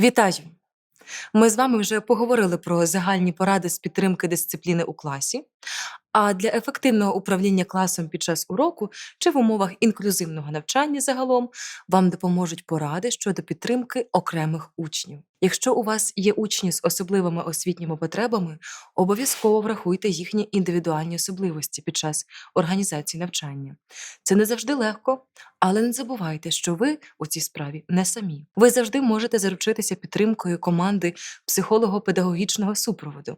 Вітаю! Ми з вами вже поговорили про загальні поради з підтримки дисципліни у класі. А для ефективного управління класом під час уроку чи в умовах інклюзивного навчання загалом вам допоможуть поради щодо підтримки окремих учнів. Якщо у вас є учні з особливими освітніми потребами, обов'язково врахуйте їхні індивідуальні особливості під час організації навчання. Це не завжди легко, але не забувайте, що ви у цій справі не самі. Ви завжди можете заручитися підтримкою команди психолого-педагогічного супроводу,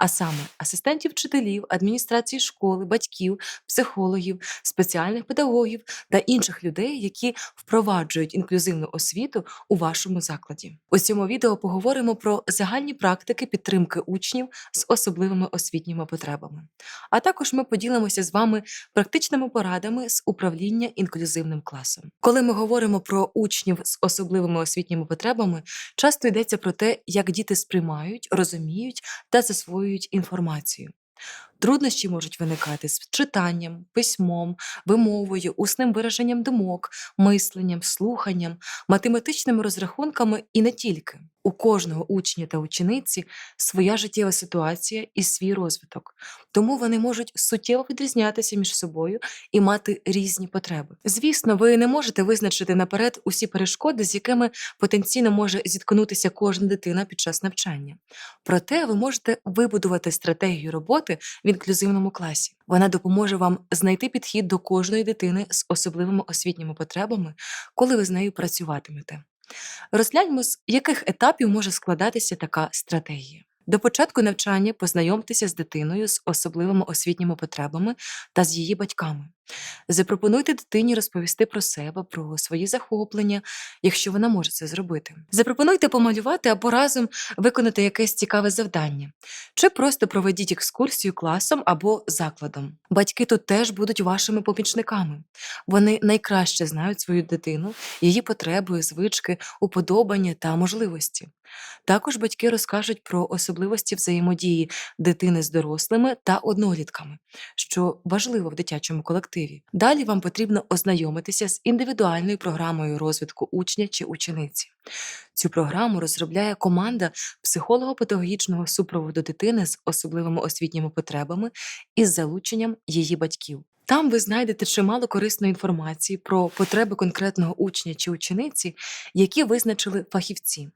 а саме асистентів вчителів, адміністрації школи, батьків, психологів, спеціальних педагогів та інших людей, які впроваджують інклюзивну освіту у вашому закладі. У цьому відео поговоримо про загальні практики підтримки учнів з особливими освітніми потребами. А також ми поділимося з вами практичними порадами з управління інклюзивним класом. Коли ми говоримо про учнів з особливими освітніми потребами, часто йдеться про те, як діти сприймають, розуміють та засвоюють інформацію. Труднощі можуть виникати з читанням, письмом, вимовою, усним вираженням думок, мисленням, слуханням, математичними розрахунками і не тільки. У кожного учня та учениці своя життєва ситуація і свій розвиток, тому вони можуть суттєво відрізнятися між собою і мати різні потреби. Звісно, ви не можете визначити наперед усі перешкоди, з якими потенційно може зіткнутися кожна дитина під час навчання. Проте ви можете вибудувати стратегію роботи в інклюзивному класі. Вона допоможе вам знайти підхід до кожної дитини з особливими освітніми потребами, коли ви з нею працюватимете. Розгляньмо, з яких етапів може складатися така стратегія. До початку навчання познайомтеся з дитиною з особливими освітніми потребами та з її батьками. Запропонуйте дитині розповісти про себе, про свої захоплення, якщо вона може це зробити. Запропонуйте помалювати або разом виконати якесь цікаве завдання, чи просто проведіть екскурсію класом або закладом. Батьки тут теж будуть вашими помічниками. Вони найкраще знають свою дитину, її потреби, звички, уподобання та можливості. Також батьки розкажуть про особливості взаємодії дитини з дорослими та однолітками, що важливо в дитячому колективі. Далі вам потрібно ознайомитися з індивідуальною програмою розвитку учня чи учениці. Цю програму розробляє команда психолого-педагогічного супроводу дитини з особливими освітніми потребами із залученням її батьків. Там ви знайдете чимало корисної інформації про потреби конкретного учня чи учениці, які визначили фахівці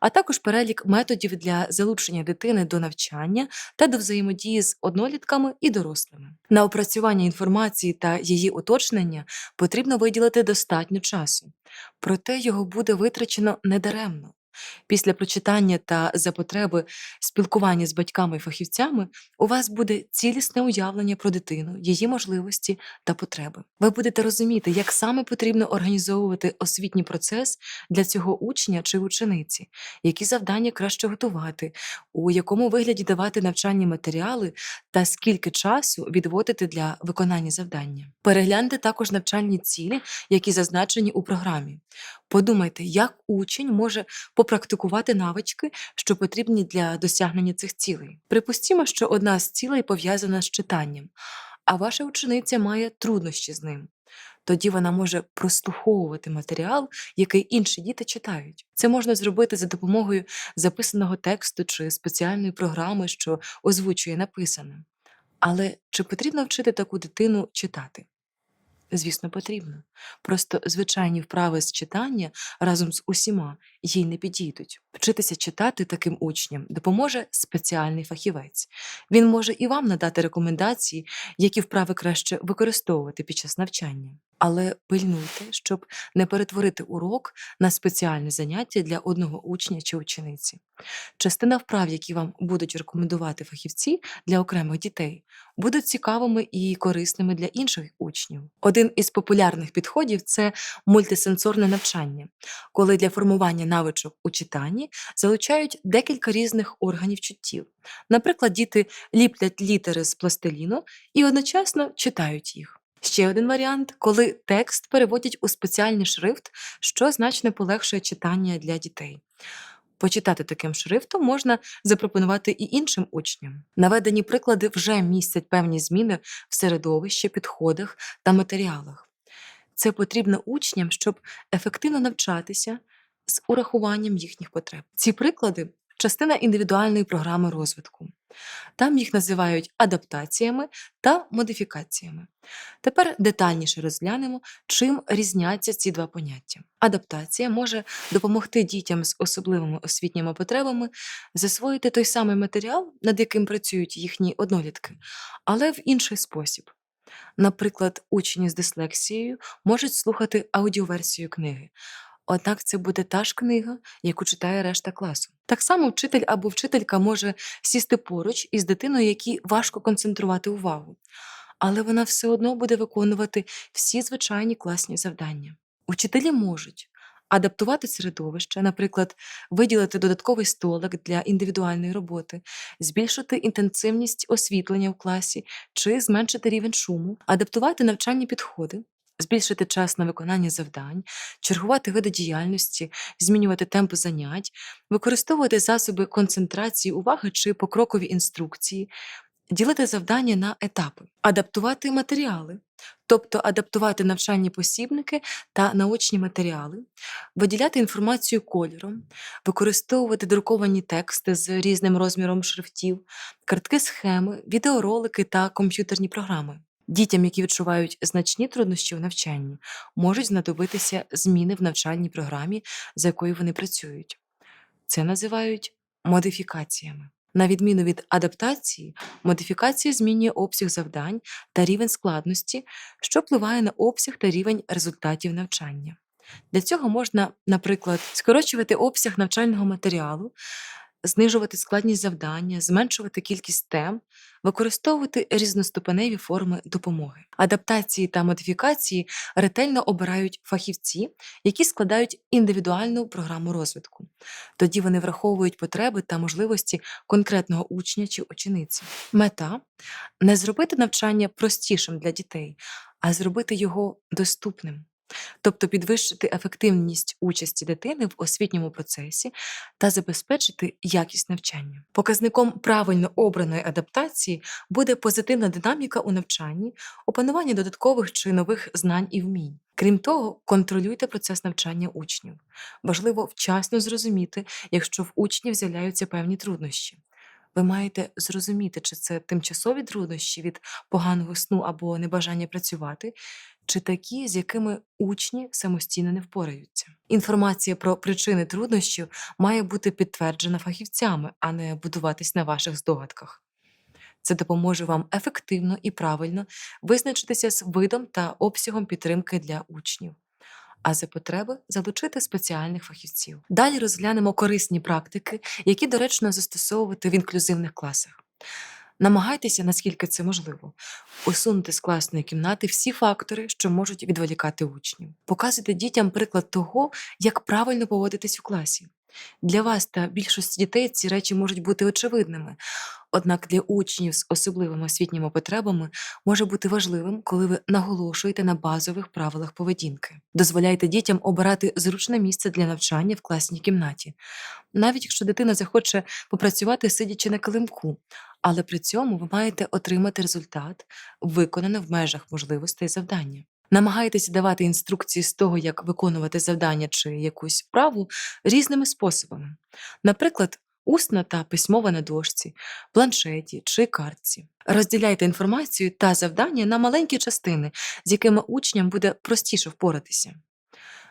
а також перелік методів для залучення дитини до навчання та до взаємодії з однолітками і дорослими. На опрацювання інформації та її уточнення потрібно виділити достатньо часу, проте його буде витрачено недаремно. Після прочитання та за потреби спілкування з батьками і фахівцями у вас буде цілісне уявлення про дитину, її можливості та потреби. Ви будете розуміти, як саме потрібно організовувати освітній процес для цього учня чи учениці, які завдання краще готувати, у якому вигляді давати навчальні матеріали та скільки часу відводити для виконання завдання. Перегляньте також навчальні цілі, які зазначені у програмі. Подумайте, як учень може попрактикувати навички, що потрібні для досягнення цих цілей. Припустімо, що одна з цілей пов'язана з читанням, а ваша учениця має труднощі з ним. Тоді вона може прослуховувати матеріал, який інші діти читають. Це можна зробити за допомогою записаного тексту чи спеціальної програми, що озвучує написане. Але чи потрібно вчити таку дитину читати? Звісно, потрібно. Просто звичайні вправи з читання разом з усіма їй не підійдуть. Вчитися читати таким учням допоможе спеціальний фахівець. Він може і вам надати рекомендації, які вправи краще використовувати під час навчання. Але пильнуйте, щоб не перетворити урок на спеціальне заняття для одного учня чи учениці. Частина вправ, які вам будуть рекомендувати фахівці для окремих дітей, будуть цікавими і корисними для інших учнів. Один із популярних підходів це мультисенсорне навчання, коли для формування навичок у читанні залучають декілька різних органів чуттів. Наприклад, діти ліплять літери з пластиліну і одночасно читають їх. Ще один варіант, коли текст переводять у спеціальний шрифт, що значно полегшує читання для дітей. Почитати таким шрифтом можна запропонувати і іншим учням. Наведені приклади вже містять певні зміни в середовищі, підходах та матеріалах. Це потрібно учням, щоб ефективно навчатися, з урахуванням їхніх потреб. Ці приклади частина індивідуальної програми розвитку. Там їх називають адаптаціями та модифікаціями. Тепер детальніше розглянемо, чим різняться ці два поняття. Адаптація може допомогти дітям з особливими освітніми потребами засвоїти той самий матеріал, над яким працюють їхні однолітки, але в інший спосіб. Наприклад, учні з дислексією можуть слухати аудіоверсію книги. Однак це буде та ж книга, яку читає решта класу. Так само вчитель або вчителька може сісти поруч із дитиною, якій важко концентрувати увагу, але вона все одно буде виконувати всі звичайні класні завдання. Учителі можуть адаптувати середовище, наприклад, виділити додатковий столик для індивідуальної роботи, збільшити інтенсивність освітлення в класі чи зменшити рівень шуму, адаптувати навчальні підходи. Збільшити час на виконання завдань, чергувати види діяльності, змінювати темпи занять, використовувати засоби концентрації уваги чи покрокові інструкції, ділити завдання на етапи, адаптувати матеріали, тобто адаптувати навчальні посібники та наочні матеріали, виділяти інформацію кольором, використовувати друковані тексти з різним розміром шрифтів, картки схеми, відеоролики та комп'ютерні програми. Дітям, які відчувають значні труднощі в навчанні, можуть знадобитися зміни в навчальній програмі, за якою вони працюють. Це називають модифікаціями. На відміну від адаптації, модифікація змінює обсяг завдань та рівень складності, що впливає на обсяг та рівень результатів навчання. Для цього можна, наприклад, скорочувати обсяг навчального матеріалу, знижувати складність завдання, зменшувати кількість тем, використовувати різноступеневі форми допомоги. Адаптації та модифікації ретельно обирають фахівці, які складають індивідуальну програму розвитку. Тоді вони враховують потреби та можливості конкретного учня чи учениці. Мета не зробити навчання простішим для дітей, а зробити його доступним. Тобто підвищити ефективність участі дитини в освітньому процесі та забезпечити якість навчання. Показником правильно обраної адаптації буде позитивна динаміка у навчанні, опанування додаткових чи нових знань і вмінь. Крім того, контролюйте процес навчання учнів. Важливо вчасно зрозуміти, якщо в учнів з'являються певні труднощі. Ви маєте зрозуміти, чи це тимчасові труднощі від поганого сну або небажання працювати, чи такі, з якими учні самостійно не впораються. Інформація про причини труднощів має бути підтверджена фахівцями, а не будуватись на ваших здогадках. Це допоможе вам ефективно і правильно визначитися з видом та обсягом підтримки для учнів, а за потреби залучити спеціальних фахівців. Далі розглянемо корисні практики, які доречно застосовувати в інклюзивних класах. Намагайтеся, наскільки це можливо, усунути з класної кімнати всі фактори, що можуть відволікати учнів. Показуйте дітям приклад того, як правильно поводитись у класі. Для вас та більшості дітей ці речі можуть бути очевидними, однак для учнів з особливими освітніми потребами може бути важливим, коли ви наголошуєте на базових правилах поведінки. Дозволяйте дітям обирати зручне місце для навчання в класній кімнаті, навіть якщо дитина захоче попрацювати сидячи на килимку, але при цьому ви маєте отримати результат, виконаний в межах можливостей завдання. Намагайтеся давати інструкції з того, як виконувати завдання чи якусь вправу різними способами, наприклад, усна та письмова на дошці, планшеті чи картці. Розділяйте інформацію та завдання на маленькі частини, з якими учням буде простіше впоратися.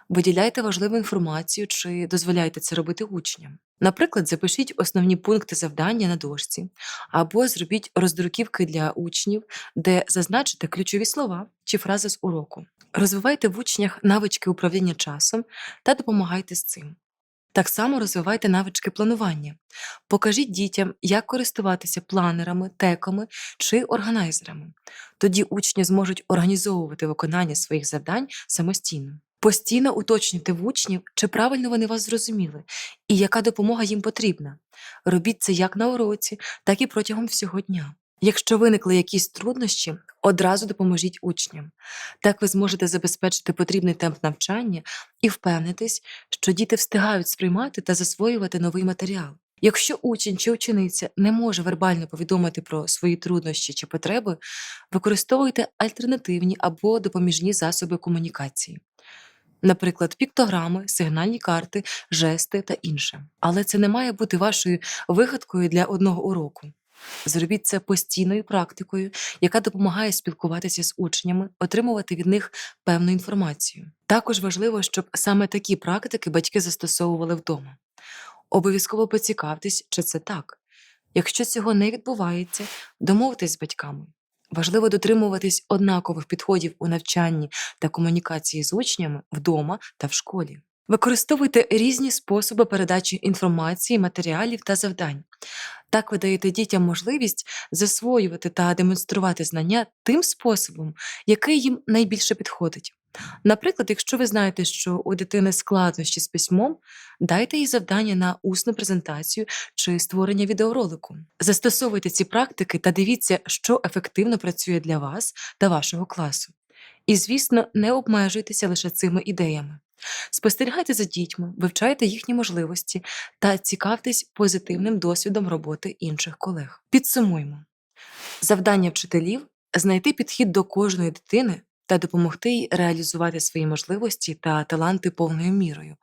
Виділяйте важливу інформацію чи дозволяйте це робити учням. Наприклад, запишіть основні пункти завдання на дошці, або зробіть роздруківки для учнів, де зазначите ключові слова чи фрази з уроку. Розвивайте в учнях навички управління часом та допомагайте з цим. Так само розвивайте навички планування. Покажіть дітям, як користуватися планерами, теками чи органайзерами. Тоді учні зможуть організовувати виконання своїх завдань самостійно. Постійно уточнюйте в учнів, чи правильно вони вас зрозуміли, і яка допомога їм потрібна. Робіть це як на уроці, так і протягом всього дня. Якщо виникли якісь труднощі, одразу допоможіть учням. Так ви зможете забезпечити потрібний темп навчання і впевнитись, що діти встигають сприймати та засвоювати новий матеріал. Якщо учень чи учениця не може вербально повідомити про свої труднощі чи потреби, використовуйте альтернативні або допоміжні засоби комунікації. Наприклад, піктограми, сигнальні карти, жести та інше. Але це не має бути вашою вигадкою для одного уроку. Зробіть це постійною практикою, яка допомагає спілкуватися з учнями, отримувати від них певну інформацію. Також важливо, щоб саме такі практики батьки застосовували вдома. Обов'язково поцікавтесь, чи це так. Якщо цього не відбувається, домовтесь з батьками. Важливо дотримуватись однакових підходів у навчанні та комунікації з учнями вдома та в школі. Використовуйте різні способи передачі інформації, матеріалів та завдань. Так ви даєте дітям можливість засвоювати та демонструвати знання тим способом, який їм найбільше підходить. Наприклад, якщо ви знаєте, що у дитини складнощі з письмом, дайте їй завдання на усну презентацію чи створення відеоролику. Застосовуйте ці практики та дивіться, що ефективно працює для вас та вашого класу. І, звісно, не обмежуйтеся лише цими ідеями. Спостерігайте за дітьми, вивчайте їхні можливості та цікавтесь позитивним досвідом роботи інших колег. Підсумуймо. Завдання вчителів знайти підхід до кожної дитини та допомогти їй реалізувати свої можливості та таланти повною мірою.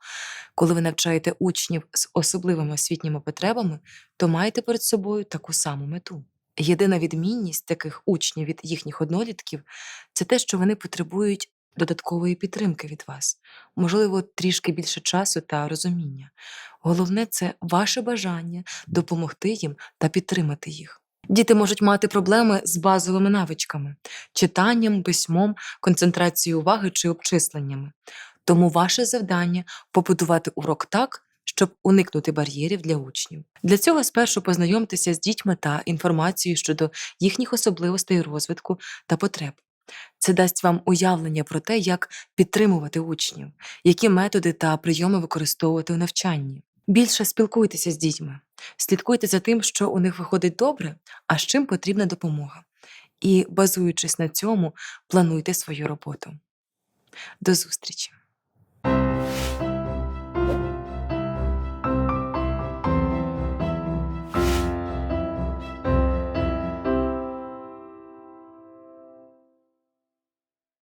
Коли ви навчаєте учнів з особливими освітніми потребами, то маєте перед собою таку саму мету. Єдина відмінність таких учнів від їхніх однолітків це те, що вони потребують додаткової підтримки від вас, можливо, трішки більше часу та розуміння. Головне це ваше бажання допомогти їм та підтримати їх. Діти можуть мати проблеми з базовими навичками читанням, письмом, концентрацією уваги чи обчисленнями. Тому ваше завдання побудувати урок так, щоб уникнути бар'єрів для учнів. Для цього спершу познайомтеся з дітьми та інформацією щодо їхніх особливостей розвитку та потреб. Це дасть вам уявлення про те, як підтримувати учнів, які методи та прийоми використовувати у навчанні. Більше спілкуйтеся з дітьми, слідкуйте за тим, що у них виходить добре, а з чим потрібна допомога. І, базуючись на цьому, плануйте свою роботу. До зустрічі!